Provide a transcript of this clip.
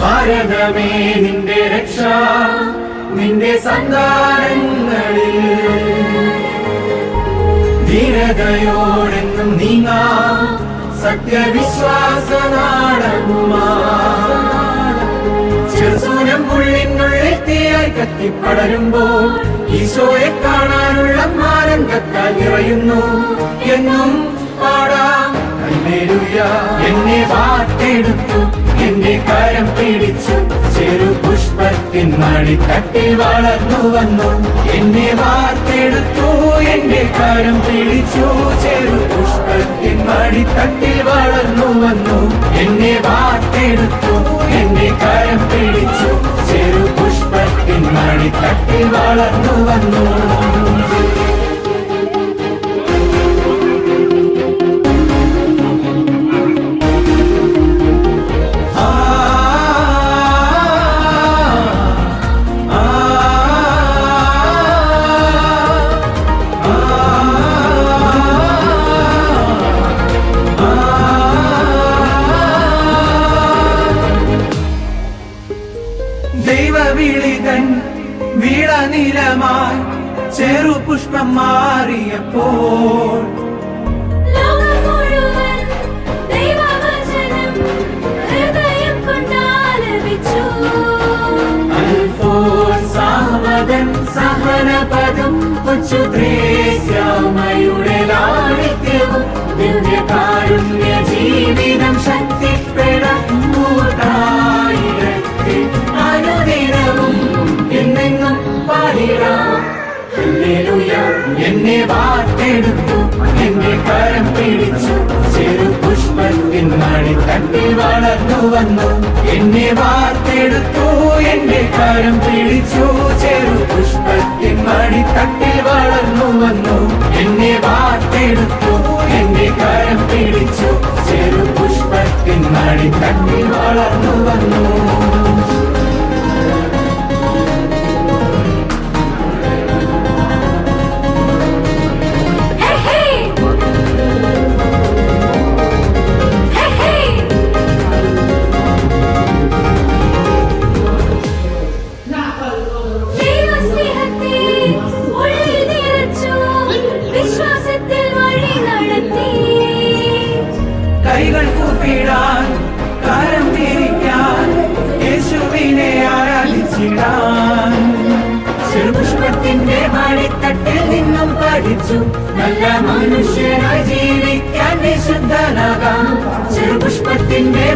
ഭാരതമേ നിന്റെ രക്ഷ നിന്റെ സന്താനങ്ങളിൽ. ധീരതയോടെന്നും നീങ്ങാ സത്യവിശ്വാസ നാടകുമാ തീയായി കത്തിപ്പടരുമ്പോൾ ഈശോയെ കാണാനുള്ള മാനം കത്താൽ പുഷ്പത്തിൻ മടിത്തട്ടിൽ വളർന്നു വന്നു. എന്നെ വാർത്തെടുത്തു എന്റെ കരം പിടിച്ചു. ചെറു പുഷ്പത്തിൻ മടിത്തട്ടിൽ വളർന്നു വന്നു. എന്നെ വാർത്തെടുത്തു എന്റെ കരം പിടിച്ചു. ചെറു പുഷ്പത്തിൻ മടിത്തട്ടിൽ വളർന്നു വന്നു. ദൈവവിളിതൻ വീളനിലമായി ചെറു പുഷ്പം മാറിയപ്പോൾ സഹനപദം കൊച്ചുത്രേസ്യാമയുടെ ലാളിത്യവും ദിവ്യകാരുണ്യ എന്നെ വാർത്തെടുത്തു എന്നെ കരം പിടിച്ചു. ചെറു പുഷ്പത്തിൻ മണിത്തട്ടിൽ വളർന്നു വന്നു. എന്നെ വാർത്തെടുത്തു എന്നെ കരം പിടിച്ചു. ചെറു പുഷ്പത്തിൻ മണിത്തട്ടിൽ വളർന്നു വന്നു. എന്നെ വാർത്തെടുത്തു കൈകൾ കൂപ്പിടാൻ കരം തിരിക്കാൻ യേശുവിനെ ആരാധിച്ചിടാൻ. ചെറുപുഷ്പത്തിന്റെ മണിത്തട്ടിൽ നിന്നും പഠിച്ചു നല്ല മനുഷ്യനായി ജീവിക്കാൻ വിശുദ്ധനാകാം. ചെറുപുഷ്പത്തിന്റെ